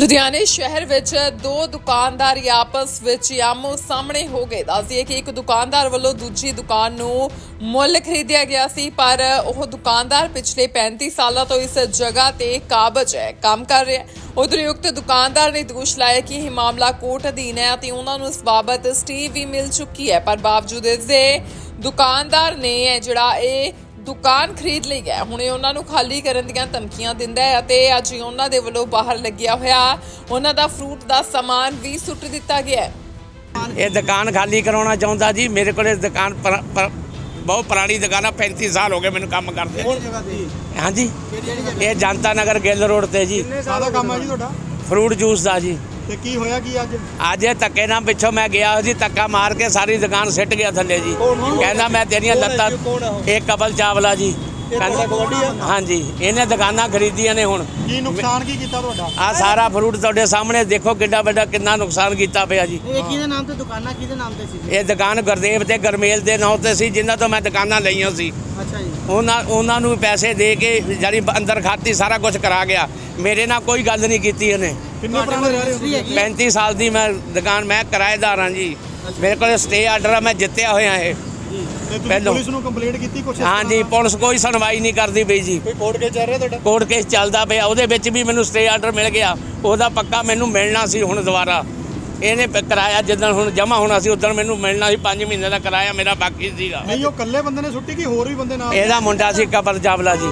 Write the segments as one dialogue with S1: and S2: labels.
S1: ਲੁਧਿਆਣੇ ਸ਼ਹਿਰ ਵਿੱਚ ਦੋ ਦੁਕਾਨਦਾਰ ਆਪਸ ਵਿੱਚ ਆਮੋ ਸਾਹਮਣੇ ਹੋ ਗਏ। ਦੱਸਦੀਏ ਕਿ ਇੱਕ ਦੁਕਾਨਦਾਰ ਵੱਲੋਂ ਦੂਜੀ ਦੁਕਾਨ ਨੂੰ ਮੁੱਲ ਖਰੀਦਿਆ ਗਿਆ ਸੀ, ਪਰ ਉਹ ਦੁਕਾਨਦਾਰ ਪਿਛਲੇ 35 ਸਾਲਾਂ ਤੋਂ ਇਸ ਜਗ੍ਹਾ ਤੇ ਕਾਬਜ ਹੈ, ਕੰਮ ਕਰ ਰਿਹਾ ਹੈ। ਉਦਰਯੁਕਤ ਦੁਕਾਨਦਾਰ ਨੇ ਦੋਸ਼ ਲਾਇਆ ਕਿ ਇਹ ਮਾਮਲਾ ਕੋਰਟ ਅਧੀਨ ਹੈ ਅਤੇ ਉਹਨਾਂ ਨੂੰ ਇਸ ਬਾਬਤ ਸਟੇ ਵੀ ਮਿਲ ਚੁੱਕੀ ਹੈ। ਪਰ ਬਾਵਜੂਦ ਇਸ ਦੇ ਦੁਕਾਨਦਾਰ ਨੇ ਜਿਹੜਾ ਇਹ ਦੁਕਾਨ ਖਰੀਦ ਲਈ ਹੈ ਹੁਣੇ ਉਹਨਾਂ ਨੂੰ ਖਾਲੀ ਕਰਨ ਦੀਆਂ ਧਮਕੀਆਂ ਦਿੰਦਾ ਹੈ ਅਤੇ ਅੱਜ ਉਹਨਾਂ ਦੇ ਵੱਲੋਂ ਬਾਹਰ ਲੱਗਿਆ ਹੋਇਆ ਉਹਨਾਂ ਦਾ ਫਰੂਟ ਦਾ ਸਮਾਨ ਵੀ ਸੁੱਟ ਦਿੱਤਾ ਗਿਆ ਹੈ।
S2: ਇਹ ਦੁਕਾਨ ਖਾਲੀ ਕਰਾਉਣਾ ਚਾਹੁੰਦਾ ਜੀ। ਮੇਰੇ ਕੋਲ ਇਹ ਦੁਕਾਨ ਬਹੁਤ ਪੁਰਾਣੀ ਦੁਕਾਨ ਆ 35 ਸਾਲ ਹੋ ਗਏ ਮੈਨੂੰ ਕੰਮ ਕਰਦੇ।
S3: ਕੌਣ ਜਗ੍ਹਾ ਤੇ?
S2: ਹਾਂਜੀ। ਇਹ ਜਨਤਾ ਨਗਰ ਗਿੱਲ ਰੋਡ ਤੇ ਜੀ।
S3: ਸਾਦਾ ਕੰਮ ਹੈ ਜੀ ਤੁਹਾਡਾ?
S2: ਫਰੂਟ ਜੂਸ ਦਾ ਜੀ।
S3: ਤੇ ਕੀ ਹੋਇਆ ਕੀ ਅੱਜ?
S2: ਅੱਜ ਇਹ ਧੱਕੇ ਨਾਲ ਪਿੱਛੋਂ ਮੈਂ ਗਿਆ ਜੀ ਧੱਕਾ ਮਾਰ ਕੇ ਸਾਰੀ ਦੁਕਾਨ ਸਿੱਟ ਗਿਆ ਥੱਲੇ ਜੀ। ਕਹਿੰਦਾ ਮੈਂ ਤੇਰੀਆਂ
S3: ਕੌਣ ਹੈ
S2: ਲੱਤਾਂ
S3: ਜੀ? ਕੌਣ ਹੈ ਉਹ?
S2: ਇਹ ਕਬਲ ਚਾਵਲਾ ਜੀ।
S3: ਤੁਹਾਡਾ ਗੁਆਂਢੀ?
S2: ਹਾਂਜੀ ਇਹਨੇ ਦੁਕਾਨਾਂ ਖਰੀਦੀਆਂ ਨੇ ਹੁਣ।
S3: ਕੀ ਨੁਕਸਾਨ ਕੀ ਕੀਤਾ ਤੁਹਾਡਾ?
S2: ਆ ਸਾਰਾ ਫਰੂਟ ਤੁਹਾਡੇ ਸਾਹਮਣੇ ਦੇਖੋ ਕਿੰਨਾ ਵੱਡਾ ਕਿੰਨਾ ਨੁਕਸਾਨ ਕੀਤਾ ਪਿਆ ਜੀ।
S4: ਇਹ ਕਿਹਦੇ ਨਾਮ ਤੇ ਦੁਕਾਨਾਂ ਕਿਹਦੇ ਨਾਮ ਤੇ ਸੀ
S2: ਇਹ ਦੁਕਾਨ ਗੁਰਦੇਵ ਤੇ ਗਰਮੇਲ ਦੇ ਨਾਂ ਤੇ ਸੀ ਜਿਨ੍ਹਾਂ ਤੋਂ ਮੈਂ ਦੁਕਾਨਾਂ ਲਈਆਂ ਸੀ।
S4: ਅੱਛਾ ਜੀ।
S2: ਉਹਨਾਂ ਉਹਨਾਂ ਨੂੰ ਪੈਸੇ ਦੇ ਕੇ ਜਾਨੀ ਅੰਦਰ ਖਾਤੀ ਸਾਰਾ ਕੁਝ ਕਰਾ ਗਿਆ। ਮੇਰੇ ਨਾਲ ਕੋਈ ਗੱਲ ਨਹੀਂ ਕੀਤੀ ਇਹਨੇ।
S3: ਕਿੰਨੇ ਪੁਰਾਣੇ ਰਹਿ ਰਹੇ
S4: ਰਜਿਸਟਰੀ
S3: ਹੋ
S4: ਹੈਗੀ। ਹੈ?
S2: 35 ਸਾਲ ਦੀ ਮੈਂ ਦੁਕਾਨ ਮੈਂ ਕਿਰਾਏਦਾਰ ਹਾਂ ਜੀ। ਮੇਰੇ ਕੋਲ ਸਟੇ ਆਰਡਰ ਆ ਮੈਂ ਜਿੱਤਿਆ ਹੋਇਆ ਇਹ। ਪਹਿਲੋਂ।
S3: ਪੁਲਿਸ ਨੂੰ ਕੰਪਲੇਂਟ ਕੀਤੀ ਕੁਛ
S2: ਹਾਂ ਜੀ? ਪੁਲਿਸ ਕੋਈ ਸੁਣਵਾਈ ਨਹੀਂ ਕਰਦੀ ਪਈ ਜੀ।
S3: ਕੋਈ ਕੋਰਟ ਕੇਸ ਚੱਲ ਰਿਹਾ ਤੁਹਾਡਾ?
S2: ਕੋਰਟ ਕੇਸ ਚੱਲਦਾ ਪਿਆ ਉਹਦੇ ਵਿੱਚ ਵੀ ਮੈਨੂੰ ਸਟੇ ਆਰਡਰ ਮਿਲ ਗਿਆ। ਉਹਦਾ ਪੱਕਾ ਮੈਨੂੰ ਮਿਲਣਾ ਸੀ ਹੁਣ ਦੁਬਾਰਾ। ਇਹਨੇ ਕਿਰਾਇਆ ਜਦੋਂ ਹੁਣ ਜਮਾ ਹੋਣਾ ਸੀ ਉਦੋਂ ਮੈਨੂੰ ਮਿਲਣਾ ਸੀ 5 ਮਹੀਨੇ ਦਾ ਕਿਰਾਇਆ ਮੇਰਾ ਬਾਕੀ ਸੀਗਾ।
S3: ਨਹੀਂ ਉਹ ਇਕੱਲੇ ਬੰਦੇ ਨੇ ਸੁੱਟੀ ਕਿ ਹੋਰ ਵੀ ਬੰਦੇ ਨਾਲ?
S2: ਇਹਦਾ ਮੁੰਡਾ ਸੀ ਕਬਰ ਚਾਵਲਾ ਜੀ।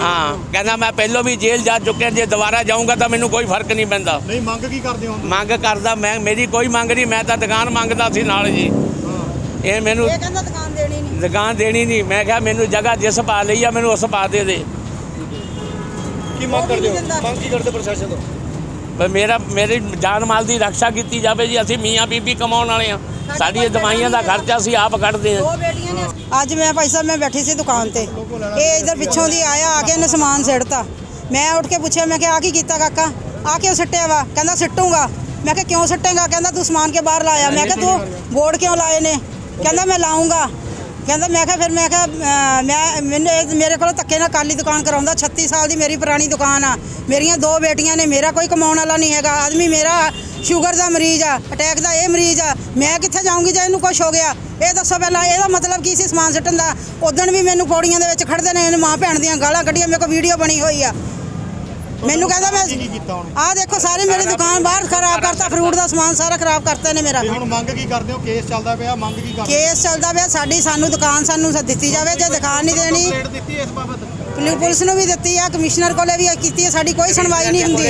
S2: ਹਾਂ। ਕਹਿੰਦਾ ਮੈਂ ਪਹਿਲਾਂ ਵੀ ਜੇਲ੍ਹ ਜਾ ਚੁੱਕਿਆ ਜੇ ਦੁਬਾਰਾ ਜਾਊਂਗਾ ਤਾਂ ਮੈਨੂੰ ਕੋਈ ਫ਼ਰਕ ਨਹੀਂ ਪੈਂਦਾ।
S3: ਨਹੀਂ ਮੰਗ ਕੀ ਕਰਦੇ ਹੋ
S2: ਮੰਗ ਕਰਦਾ ਮੈਂ ਮੇਰੀ ਕੋਈ ਮੰਗ ਨਹੀਂ ਮੈਂ ਤਾਂ ਦੁਕਾਨ ਮੰਗਦਾ ਸੀ ਨਾਲ ਜੀ।
S3: ਹਾਂ।
S2: ਇਹ ਮੈਨੂੰ
S4: ਇਹ ਕਹਿੰਦਾ ਦੁਕਾਨ ਦੇਣੀ ਨਹੀਂ।
S2: ਦੁਕਾਨ ਦੇਣੀ ਨਹੀਂ। ਮੈਂ ਕਿਹਾ ਮੈਨੂੰ ਜਗ੍ਹਾ ਜਿਸ ਪਾ ਲਈ ਆ ਮੈਨੂੰ ਉਸ ਪਾ ਦੇ ਦੇ।
S3: ਕੀ ਮੰਗ ਕਰਦੇ ਹੋ। ਮੰਗ ਕੀ ਕਰਦੇ ਪ੍ਰਸ਼ਾਸਨ ਤੋਂ?
S2: ਪਰ ਮੇਰਾ ਮੇਰੀ ਜਾਨ ਮਾਲ ਦੀ ਰੱਖਿਆ ਕੀਤੀ ਜਾਵੇ ਜੀ ਅਸੀਂ ਮੀਆਂ ਬੀਬੀ ਕਮਾਉਣ ਵਾਲੇ ਆ ਸਾਡੀ ਦਵਾਈਆਂ ਦਾ ਖਰਚਾ ਅਸੀਂ ਆਪ ਕੱਢਦੇ ਆ
S5: ਅੱਜ ਮੈਂ ਭਾਈ ਸਾਹਿਬ ਮੈਂ ਬੈਠੀ ਸੀ ਦੁਕਾਨ ਤੇ। ਇਹ ਇਧਰ ਪਿੱਛੋਂ ਦੀ ਆਇਆ ਆ ਕੇ ਇਹਨੇ ਸਮਾਨ ਸਿੱਟਤਾ। ਮੈਂ ਉੱਠ ਕੇ ਪੁੱਛਿਆ ਮੈਂ ਕਿਹਾ ਆ ਕੀ ਕੀਤਾ ਕਾਕਾ? ਆ ਕਿਉਂ ਸਿੱਟਿਆ ਵਾ? ਕਹਿੰਦਾ ਸਿੱਟੂਗਾ। ਮੈਂ ਕਿਹਾ ਕਿਉਂ ਸਿੱਟੇਗਾ? ਕਹਿੰਦਾ ਤੂੰ ਸਮਾਨ ਕੇ ਬਾਹਰ ਲਾਇਆ? ਮੈਂ ਕਿਹਾ ਤੂੰ ਬੋਰਡ ਕਿਉਂ ਲਾਏ ਨੇ? ਕਹਿੰਦਾ ਮੈਂ ਲਾਉਂਗਾ ਕਹਿੰਦਾ ਮੈਂ ਕਿਹਾ ਫਿਰ ਮੈਂ ਕਿਹਾ ਅਹ, ਮੈਂ ਮੈਨੂੰ ਇਹ ਮੇਰੇ ਕੋਲ ਧੱਕੇ ਨਾਲ ਕਾਲੀ ਦੁਕਾਨ ਕਰਾਉਂਦਾ 36 ਸਾਲ ਦੀ ਮੇਰੀ ਪੁਰਾਣੀ ਦੁਕਾਨ ਆ। ਮੇਰੀਆਂ ਦੋ ਬੇਟੀਆਂ ਨੇ ਮੇਰਾ ਕੋਈ ਕਮਾਉਣ ਵਾਲਾ ਨਹੀਂ ਹੈਗਾ। ਆਦਮੀ ਮੇਰਾ ਸ਼ੂਗਰ ਦਾ ਮਰੀਜ਼ ਆ ਅਟੈਕ ਦਾ ਇਹ ਮਰੀਜ਼ ਆ। ਮੈਂ ਕਿੱਥੇ ਜਾਊਂਗੀ ਜੇ ਇਹਨੂੰ ਕੁਝ ਹੋ ਗਿਆ? ਇਹ ਦੱਸੋ ਪਹਿਲਾਂ ਇਹਦਾ ਮਤਲਬ ਕੀ ਸੀ ਸਮਾਨ ਸੁੱਟਣ ਦਾ? ਉਦੋਂ ਵੀ ਮੈਨੂੰ ਪੌੜੀਆਂ ਦੇ ਵਿੱਚ ਖੜਦੇ ਨੇ ਇਹਨੇ ਮਾਂ ਭੈਣ ਦੀਆਂ ਗਾਲਾਂ ਕੱਢੀਆਂ ਮੇਰੇ ਕੋਲ ਵੀਡੀਓ ਬਣੀ ਹੋਈ ਆ। ਮੈਨੂੰ ਕਹਿੰਦਾ ਮੈਂ ਆਹ ਦੇਖੋ ਸਾਰੀ ਮੇਰੀ ਦੁਕਾਨ ਬਾਹਰ ਖਰਾਬ ਕਰਤਾ ਫਰੂਟ ਦਾ ਸਮਾਨ ਸਾਰਾ ਖਰਾਬ ਕਰਤਾ ਨੇ ਮੇਰਾ।
S3: ਹੁਣ ਮੰਗ ਕੀ ਕਰਦੇ ਹੋ? ਕੇਸ ਚੱਲਦਾ ਪਿਆ ਮੰਗ ਕੀ ਕਰਦੇ
S5: ਕੇਸ ਚੱਲਦਾ ਪਿਆ ਸਾਡੀ ਸਾਨੂੰ ਦੁਕਾਨ ਸਾਨੂੰ ਦਿੱਤੀ ਜਾਵੇ ਜੇ ਦੁਕਾਨ ਨਹੀਂ ਦੇਣੀ।
S3: ਦਿੱਤੀ ਇਸ ਬਾਬਤ?
S5: ਪੁਲਿ- ਪੁਲਿਸ ਨੂੰ ਵੀ ਦਿੱਤੀ ਆ ਕਮਿਸ਼ਨਰ ਕੋਲੇ ਵੀ ਕੀਤੀ ਹੈ ਸਾਡੀ ਕੋਈ ਸੁਣਵਾਈ ਨਹੀਂ ਹੁੰਦੀ।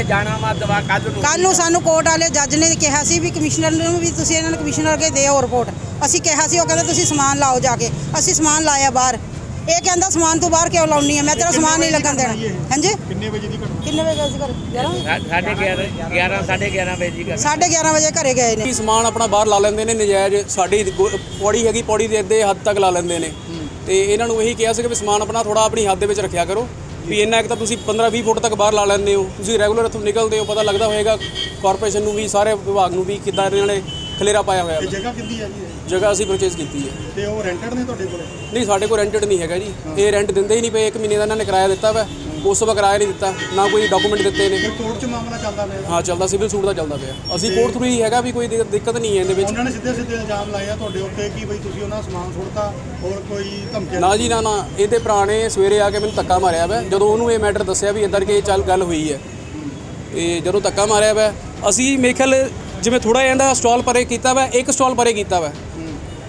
S2: ਕੱਲ ਨੂੰ
S5: ਸਾਨੂੰ ਕੋਰਟ ਵਾਲੇ ਜੱਜ ਨੇ ਕਿਹਾ ਸੀ ਵੀ ਕਮਿਸ਼ਨਰ ਨੂੰ ਵੀ ਤੁਸੀਂ ਇਹਨਾਂ ਨੂੰ ਕਮਿਸ਼ਨਰ ਅੱਗੇ ਦਿਓ ਰਿਪੋਰਟ। ਅਸੀਂ ਕਿਹਾ ਸੀ ਉਹ ਕਹਿੰਦਾ ਤੁਸੀਂ ਸਮਾਨ ਲਾਓ ਜਾ ਕੇ। ਅਸੀਂ ਸਮਾਨ ਲਾਇਆ ਬਾਹਰ। ਇਹ ਕਹਿੰਦਾ ਸਮਾਨ ਤੂੰ ਬਾਹਰ ਕਿਉਂ ਲਾਉਣੀ ਹੈ ਮੈਂ ਤੇਰਾ ਸਮਾਨ ਨਹੀਂ ਲੱਗਣ ਦੇਣਾ? ਹਾਂਜੀ?
S3: ਕਿੰਨੇ ਵਜੇ ਦੀ ਘਟਨਾ?
S5: ਕਿੰਨੇ ਵਜੇ ਗਏ ਸੀ ਘਰ 11
S2: ਸਾਢੇ 11 11 ਸਾਢੇ 11 ਵਜੇ ਦੀ ਗੱਲ
S5: 11:30 ਵਜੇ ਘਰੇ ਗਏ ਨੇ।
S6: ਕੀ ਸਮਾਨ ਆਪਣਾ ਬਾਹਰ ਲਾ ਲੈਂਦੇ ਨੇ ਨਜਾਇਜ਼ ਸਾਡੀ ਗੋ- ਪੌੜੀ ਹੈਗੀ ਪੌੜੀ ਦੇ ਅੱਧੇ ਹੱਦ ਤੱਕ ਲਾ ਲੈਂਦੇ ਨੇ। ਤੇ ਇਹਨਾਂ ਨੂੰ ਇਹੀ ਕਿਹਾ ਸੀ ਕਿ ਵੀ ਸਮਾਨ ਆਪਣਾ ਥੋੜਾ ਆਪਣੀ ਹੱਦ ਦੇ ਵਿੱਚ ਰੱਖਿਆ ਕਰੋ। ਵੀ ਇੰਨਾ ਇੱਕ ਤਾਂ ਤੁਸੀਂ 15-20 ਫੁੱਟ ਤੱਕ ਬਾਹਰ ਲਾ ਲੈਂਦੇ ਹੋ। ਤੁਸੀਂ ਰੈਗੂਲਰ ਇੱਥੋਂ ਨਿਕਲਦੇ ਹੋ ਪਤਾ ਲੱਗਦਾ ਹੋਏਗਾ ਕਾਰਪੋਰੇਸ਼ਨ ਨੂੰ ਵੀ ਸਾਰੇ ਵਿਭਾਗ ਨੂੰ ਵੀ ਕਿੱਦਾਂ ਇਹਨਾਂ ਨੇ ਖਲੇਰਾ ਪਾਇਆ ਹੋਇਆ
S3: ਇਹ
S6: ਵਾ।
S3: ਜਗ੍ਹਾ ਕਿੰਦੀ ਹੈ ਜੀ ਇਹ?
S6: ਜਗ੍ਹਾ ਅਸੀਂ ਪਰਚੇਜ਼ ਕੀਤੀ ਹੈ।
S3: ਤੇ ਉਹ ਰੈਂਟਡ ਨੇ ਤੁਹਾਡੇ ਕੋਲੇ?
S6: ਨਹੀਂ ਸਾਡੇ ਕੋਲ ਰੈਂਟਡ ਨਹੀਂ ਹੈਗਾ ਜੀ। ਇਹ ਰੈਂਟ ਦਿੰਦੇ ਹੀ ਨਹੀਂ ਪਏ 1 ਮਹੀਨੇ ਦਾ ਇਹਨਾਂ ਨੇ ਕਿਰਾਇਆ ਦਿੱਤਾ ਵਾ। ਉਸ ਤੋਂ ਬਾਅਦ ਕਿਰਾਇਆ ਨਹੀਂ ਦਿੱਤਾ ਨਾ ਕੋਈ ਡਾਕੂਮੈਂਟ ਦਿੱਤੇ ਨੇ।
S3: ਫਿਰ ਕੋਰਟ 'ਚ ਮਾਮਲਾ ਚੱਲਦਾ ਪਿਆ।
S6: ਹਾਂ ਚੱਲਦਾ ਸਿਵਲ ਸੂਟ ਦਾ ਚੱਲਦਾ ਪਿਆ। ਅਸੀਂ ਕੋਰਟ ਥਰੂ ਹੀ ਹੈਗਾ ਵੀ ਕੋਈ ਦਿੱਕ- ਦਿੱਕਤ ਨਹੀਂ ਹੈ ਇਹਦੇ ਵਿੱਚ।
S3: ਉਹਨਾਂ ਨੇ ਸਿੱਧੇ ਸਿੱਧੇ ਇਲਜ਼ਾਮ ਲਾਏ ਆ ਤੁਹਾਡੇ ਉੱਤੇ ਕਿ ਬਈ ਤੁਸੀਂ ਉਹਨਾਂ ਦਾ ਸਮਾਨ ਸੁੱਟਤਾ ਹੋਰ ਕੋਈ ਧਮਕੀਆਂ
S6: ਨਾ ਜੀ ਨਾ ਨਾ। ਇਹਦੇ ਭਰਾ ਨੇ ਸਵੇਰੇ ਆ ਕੇ ਮੈਨੂੰ ਧੱਕਾ ਮਾਰਿਆ ਵਾ। ਜਦੋਂ ਉਹਨੂੰ ਇਹ ਮੈਟਰ ਦੱਸਿਆ ਵੀ ਇਦਾਂ ਕਿ ਇਹ ਚੱਲ ਗੱਲ ਹੋਈ ਹੈ। ਤੇ ਜਦੋਂ ਧੱਕਾ ਮਾਰਿਆ ਵਾ ਅਸੀਂ ਮੇਰੇ ਖਿਆਲ ਜਿਵੇਂ ਥੋੜਾ ਇਹਦਾ ਸਟਾਲ ਪਰੇ ਕੀਤਾ ਵਾ ਇੱਕ ਸਟਾਲ ਪਰੇ ਕੀਤਾ ਵਾ।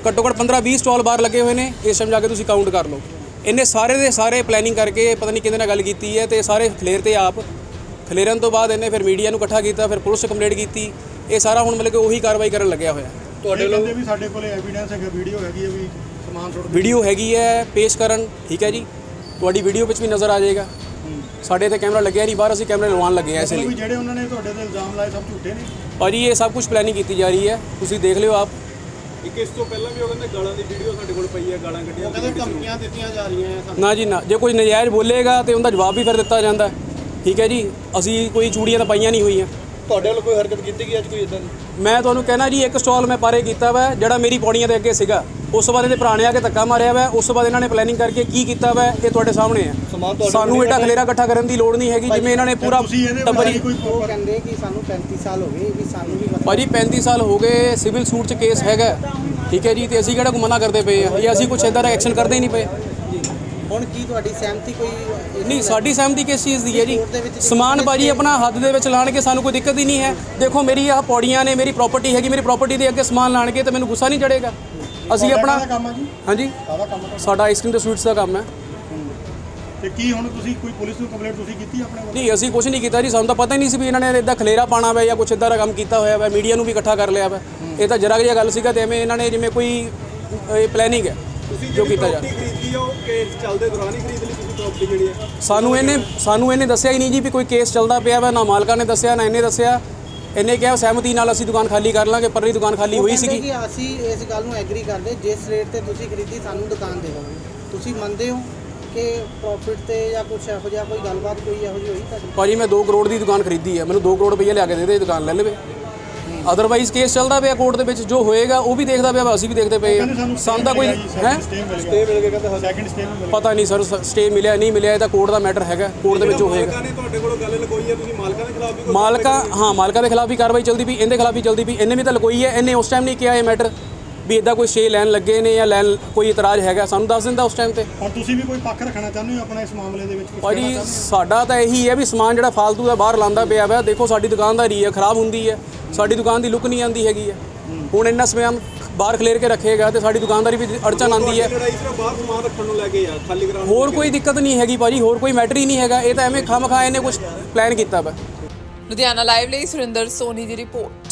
S6: ਘੱਟੋ ਘੱਟ 15 20 ਸਟਾਲ ਬਾਹਰ ਲੱਗੇ ਹੋਏ ਨੇ ਇਸ ਟਾਈਮ ਜਾ ਕੇ ਤੁਸੀਂ ਕਾਊਂਟ ਕਰ ਲਓ। ਇਹਨੇ ਸਾਰੇ ਦੇ ਸਾਰੇ ਪਲੈਨਿੰਗ ਕਰਕੇ ਪਤਾ ਨਹੀਂ ਕਿਹਦੇ ਨਾਲ ਗੱਲ ਕੀਤੀ ਹੈ ਤੇ ਸਾਰੇ ਖਲੇਰ ਤੇ ਆਪ। ਖਲੇਰਨ ਤੋਂ ਬਾਅਦ ਇਹਨੇ ਫਿਰ ਮੀਡੀਆ ਨੂੰ ਇਕੱਠਾ ਕੀਤਾ ਫਿਰ ਪੁਲਿਸ ਕੰਪਲੇਂਟ ਕੀਤੀ। ਇਹ ਸਾਰਾ ਹੁਣ ਮਤਲਬ ਕਿ ਉਹੀ ਕਾਰਵਾਈ ਕਰਨ ਲੱਗਿਆ ਹੋਇਆ।
S3: ਤੁਹਾਡੇ ਲੋਕ ਵੀ ਸਾਡੇ ਕੋਲੇ ਐਵੀਡੈਂਸ ਹੈਗਾ ਵੀਡੀਓ ਹੈਗੀ ਹੈ ਵੀ ਸਮਾਨ ਸੁੱਟ
S6: ਵੀਡੀਓ ਹੈਗੀ ਹੈ ਪੇਸ਼ ਕਰਨ ਠੀਕ ਹੈ ਜੀ। ਤੁਹਾਡੀ ਵੀਡੀਓ ਵਿੱਚ ਵੀ ਨਜ਼ਰ ਆ ਜਾਏਗਾ। ਸਾਡੇ ਤੇ ਕੈਮਰਾ ਲੱਗਿਆ ਨਹੀਂ ਬਾਹਰ ਅਸੀਂ ਕੈਮਰੇ ਲਵਾਉਣ ਲੱਗੇ ਆ ਇਸੇ
S3: ਵੀ
S6: ਲਈ।
S3: ਜਿਹੜੇ ਉਹਨਾਂ ਨੇ ਤੁਹਾਡੇ ਤੇ ਇਲਜ਼ਾਮ ਲਾਏ ਸਭ ਝੂਠੇ ਨੇ?
S6: ਭਾਜੀ ਇਹ ਸਭ ਕੁਝ ਪਲੈਨਿੰਗ ਕੀਤੀ ਜਾ ਰਹੀ ਹੈ। ਤੁਸੀਂ ਦੇਖ ਲਿਓ ਆਪ।
S7: ਇੱਕ ਇਸ ਤੋਂ ਪਹਿਲਾਂ ਵੀ ਉਹ ਕਹਿੰਦੇ ਗਾਲਾਂ ਦੀ ਵੀਡੀਓ ਸਾਡੇ ਕੋਲ ਪਈ ਹੈ ਗਾਲਾਂ ਕੱਢੀਆਂ
S3: ਉਹ ਕਹਿੰਦੇ ਧਮਕੀਆਂ ਦਿੱਤੀਆਂ ਜਾ ਰਹੀਆਂ ਆ ਸਾਨੂੰ।
S6: ਨਾ ਜੀ ਨਾ। ਜੇ ਕੋਈ ਨਜਾਇਜ਼ ਬੋਲੇਗਾ ਤੇ ਉਹਦਾ ਜਵਾਬ ਵੀ ਫਿਰ ਦਿੱਤਾ ਜਾਂਦਾ। ਠੀਕ ਹੈ ਜੀ? ਅਸੀਂ ਕੋਈ ਚੂੜੀਆਂ ਤਾਂ ਪਾਈਆਂ ਨਹੀਂ ਹੋਈਆਂ।
S7: ਤੁਹਾਡੇ ਵੱਲ ਕੋਈ ਹਰਕਤ ਕੀਤੀ ਗਈ ਅੱਜ ਕੋਈ ਇਦਾਂ ਦੀ?
S6: ਮੈਂ ਤੁਹਾਨੂੰ ਕਹਿਣਾ ਜੀ ਇੱਕ ਸਟਾਲ ਮੈਂ ਪਾਰੇ ਕੀਤਾ ਵਾ ਜਿਹੜਾ ਮੇਰੀ ਪੌੜੀਆਂ ਦੇ ਅੱਗੇ ਸੀਗਾ। ਉਸ ਤੋਂ ਬਾਅਦ ਇਹਦੇ ਨੇ ਆ ਕੇ ਧੱਕਾ ਮਾਰਿਆ ਵਾ ਉਸ ਤੋਂ ਬਾਅਦ ਇਹਨਾਂ ਨੇ ਪਲੈਨਿੰਗ ਕਰਕੇ ਕੀ ਕੀਤਾ ਵਾ ਇਹ ਤੁਹਾਡੇ ਸਾਹਮਣੇ
S3: ਤੁਹਾਡੇ
S6: ਸਾਨੂੰ ਏਡਾ ਖਲੇਰਾ ਇਕੱਠਾ ਕਰਨ ਦੀ ਲੋੜ ਨਹੀਂ ਹੈਗੀ ਜਿਵੇਂ ਇਹਨਾਂ ਨੇ ਪੂਰਾ ਟੱਬਰ
S3: ਬਾਰੇ
S6: ਹੀ
S3: ਕੋਈ
S4: ਉਹ ਕਹਿੰਦੇ ਕਿ ਸਾਨੂੰ 35 ਸਾਲ ਹੋ ਗਏ ਵੀ ਸਾਨੂੰ ਵੀ ਪਤਾ
S6: ਭਾਜੀ 35 ਸਾਲ ਹੋ ਗਏ ਸਿਵਲ ਸੂਟ 'ਚ ਕੇਸ ਹੈਗਾ। ਠੀਕ ਹੈ ਜੀ ਤੇ ਅਸੀਂ ਕਿਹੜਾ ਕੋ ਮਨਾ ਕਰਦੇ ਪਏ ਆ? ਜਾਂ ਅਸੀਂ ਕੁਛ ਇਦਾਂ ਦਾ ਐਕਸ਼ਨ ਕਰਦੇ ਹੀ ਨਹੀਂ ਪਏ।
S4: ਹੁਣ ਕੀ ਤੁਹਾਡੀ ਸਹਿਮਤੀ ਕੋਈ
S6: ਨਹੀਂ ਸਾਡੀ ਸਹਿਮਤੀ ਕਿਸ ਚੀਜ਼ ਦੀ ਹੈ ਜੀ? ਸਮਾਨ ਭਾਜੀ ਆਪਣਾ ਹੱਦ ਦੇ ਵਿੱਚ ਲਾਣਗੇ ਸਾਨੂੰ ਕੋਈ ਦਿੱਕਤ ਹੀ ਨਹੀਂ ਹੈ। ਦੇਖੋ ਮੇਰੀ ਆਹ ਪੌੜੀਆਂ ਨੇ ਮੇਰੀ ਪ੍ਰਾਪਰਟੀ ਹੈਗੀ ਮੇਰੀ ਪ੍ਰਾਪਰਟੀ ਦੇ ਅੱਗੇ ਸਮਾਨ ਲਾਣਗੇ ਤਾਂ ਮੈਨੂੰ ਗੁੱਸਾ ਨਹੀਂ ਚੜੇਗਾ ਅਸੀਂ ਆਪਣਾ
S3: ਕਾਹਦਾ ਕੰਮ ਆ ਜੀ?
S6: ਹਾਂਜੀ।
S3: ਕਾਹਦਾ ਕੰਮ ਆ
S6: ਸਾਡਾ ਆਈਸਕ੍ਰੀਮ ਤੇ ਸਵੀਟਸ ਦਾ ਕੰਮ ਹੈ।
S3: ਤੇ ਕੀ ਹੁਣ ਤੁਸੀਂ ਕੋਈ ਪੁਲਿਸ ਨੂੰ ਕੰਪਲੇਂਟ ਤੁਸੀਂ ਕੀਤੀ ਆਪਣੇ ਵੱਲੋਂ?
S6: ਨਹੀਂ ਅਸੀਂ ਕੁਝ ਨਹੀਂ ਕੀਤਾ ਜੀ ਸਾਨੂੰ ਤਾਂ ਪਤਾ ਹੀ ਨਹੀਂ ਸੀ ਵੀ ਇਹਨਾਂ ਨੇ ਇਦਾਂ ਖਲੇਰਾ ਪਾਣਾ ਵਾ ਜਾਂ ਕੁਝ ਇਦਾਂ ਦਾ ਕੰਮ ਕੀਤਾ ਹੋਇਆ ਵਾ ਮੀਡੀਆ ਨੂੰ ਵੀ ਇਕੱਠਾ ਕਰ ਲਿਆ ਵਾ। ਇਹ ਤਾਂ ਜਰਾ ਜਿਹਾ ਗੱਲ ਸੀਗਾ ਤੇ ਐਵੇਂ ਇਹਨਾਂ ਨੇ ਜਿਵੇਂ ਕੋਈ ਇਹ ਪਲੈਨਿੰਗ ਹੈ ਜੋ ਕੀਤਾ ਜਾ
S7: ਖਰੀਦੀ ਉਹ ਕੇਸ ਚੱਲਦੇ ਦੌਰਾਨ ਹੀ ਖਰੀਦ ਲਈ ਤੁਸੀਂ ਪ੍ਰਾਪਰਟੀ ਜਿਹੜੀ ਹੈ?
S6: ਸਾਨੂੰ ਇਹਨੇ ਸਾਨੂੰ ਇਹਨੇ ਦੱਸਿਆ ਹੀ ਨਹੀਂ ਜੀ ਵੀ ਕੋਈ ਕੇਸ ਚੱਲਦਾ ਪਿਆ ਵਾ ਨਾ ਮਾਲਕਾਂ ਨੇ ਦੱਸਿਆ ਨਾ ਇਹਨੇ ਦੱਸਿਆ। ਇਹਨੇ ਕਿਹਾ ਸਹਿਮਤੀ ਨਾਲ ਅਸੀਂ ਦੁਕਾਨ ਖਾਲੀ ਕਰ ਲਾਂਗੇ ਪਰਲੀ ਦੁਕਾਨ ਖਾਲੀ ਹੋਈ ਸੀਗੀ।
S4: ਕਿ ਅਸੀਂ ਇਸ ਗੱਲ ਨੂੰ ਐਗਰੀ ਕਰਦੇ ਜਿਸ ਰੇਟ ਤੇ ਤੁਸੀਂ ਖਰੀਦੀ ਸਾਨੂੰ ਦੁਕਾਨ ਦੇ ਦਿਓ। ਤੁਸੀਂ ਮੰਨਦੇ ਹੋ ਕਿ ਪ੍ਰੋਫਿਟ ਤੇ ਜਾਂ ਕੁਝ ਇਹੋ ਜਿਹਾ ਕੋਈ ਗੱਲਬਾਤ ਕੋਈ ਇਹੋ ਜਿਹੀ ਹੋਈ ਤੁਹਾਡੀ?
S6: ਭਾਜੀ ਮੈਂ 2 ਕਰੋੜ ਦੀ ਦੁਕਾਨ ਖਰੀਦੀ ਹੈ। ਮੈਨੂੰ 2 ਕਰੋੜ ਰੁਪਏ ਲਿਆ ਕੇ ਦੇ ਦੇ ਦੁਕਾਨ ਲੈ ਲਵੇ। ਅਦਰਵਾਈਜ਼ ਕੇਸ ਚੱਲਦਾ ਪਿਆ ਕੋਰਟ ਦੇ ਵਿੱਚ ਜੋ ਹੋਏਗਾ ਉਹ ਵੀ ਦੇਖਦਾ ਪਿਆ ਵਾ, ਅਸੀਂ ਵੀ ਦੇਖਦੇ ਪਏ। ਹਾਂ
S3: ਸਾਨੂੰ
S6: ਤਾਂ ਕੋਈ ਹੈ?
S3: ਸਟੇ ਮਿਲ ਗਿਆ
S7: ਕਹਿੰਦਾ
S3: ਸੈਕਿੰਡ ਸਟੇ ਮਿਲ ਗਿਆ
S6: ਪਤਾ ਨਹੀਂ ਸਰ ਸਟੇ ਮਿਲਿਆ ਨਹੀਂ ਮਿਲਿਆ ਇਹ ਤਾਂ ਕੋਰਟ ਦਾ ਮੈਟਰ ਹੈਗਾ। ਕੋਰਟ ਦੇ ਵਿੱਚ ਜੋ ਹੋਏਗਾ।
S7: ਮਾਲਕਾਂ ਨੇ ਤੁਹਾਡੇ ਕੋਲੋਂ ਗੱਲ ਲਗੋਈ ਹੈ ਤੁਸੀਂ ਮਾਲਕਾਂ ਦੇ ਖਿਲਾਫ ਵੀ
S6: ਮਾਲਕਾ ਹਾਂ ਮਾਲਕਾ ਦੇ ਖਿਲਾਫ ਵੀ ਕਾਰਵਾਈ ਚੱਲਦੀ ਪਈ ਇਹਦੇ ਖਿਲਾਫ ਵੀ ਚੱਲਦੀ ਪਈ ਇਹਨੇ ਵੀ ਤਾਂ ਲਗੋਈ ਹੈ ਇਹਨੇ ਉਸ ਟਾਈਮ ਨਹੀਂ ਕਿਹਾ ਇਹ ਮੈਟਰ ਵੀ ਇਦਾਂ ਕੋਈ ਸਟੇ ਲੈਣ ਲੱਗੇ ਨੇ ਜਾਂ ਲੈਣ ਕੋਈ ਇਤਰਾਜ਼ ਹੈਗਾ ਸਾਨੂੰ ਦੱਸ ਦਿੰਦਾ ਉਸ ਟਾਈਮ ਤੇ।
S3: ਹੁਣ ਤੁਸੀਂ ਵੀ ਕੋਈ ਪੱਖ ਰੱਖਣਾ ਚਾਹੁੰਦੇ ਹੋ ਆਪਣਾ ਇਸ ਮਾਮਲੇ ਦੇ ਵਿੱਚ ਕੁਝ
S6: ਭਾਜੀ ਸਾਡਾ ਤਾਂ ਇਹੀ ਹੈ ਵੀ ਸਮਾਨ ਜਿਹੜਾ ਫਾਲਤੂ ਦਾ ਬਾਹਰ ਲਾਂਦਾ ਪਿਆ ਵਾ ਦੇਖੋ ਸਾਡੀ ਦੁਕਾਨਦਾਰੀ ਹੈ ਖਰਾਬ ਹੁੰਦੀ ਹੈ ਸਾਡੀ ਦੁਕਾਨ ਦੀ ਲੁੱਕ ਨਹੀਂ ਆਂਦੀ ਹੈਗੀ ਹੈ। ਹੁਣ ਇੰਨਾ ਸਮਾਨ ਬਾਹਰ ਖਲੇਰ ਕੇ ਰੱਖੇਗਾ ਤੇ ਸਾਡੀ ਦੁਕਾਨਦਾਰੀ ਵੀ ਅੜਚਨ ਆਂਦੀ ਹੈ।
S7: ਲੜਾਈ ਸਿਰਫ ਬਾਹਰ ਸਮਾਨ ਰੱਖਣ ਨੂੰ ਲੈ ਕੇ ਆ ਖਾਲੀ ਕਰਾਉਣ ਨੂੰ
S6: ਹੋਰ ਕੋਈ ਦਿੱਕਤ ਨਹੀਂ ਹੈਗੀ ਭਾਜੀ ਹੋਰ ਕੋਈ ਮੈਟਰ ਹੀ ਨਹੀਂ ਹੈਗਾ ਇਹ ਤਾਂ ਐਵੇਂ ਖਾਮ ਖਾ ਇਹਨੇ ਕੁਝ ਪਲਾਨ ਕੀਤਾ ਵਾ।
S1: ਲੁਧਿਆਣਾ ਲਾਈਵ ਲਈ ਸੁਰਿੰਦਰ ਸੋਨੀ ਦੀ ਰਿਪੋਰਟ।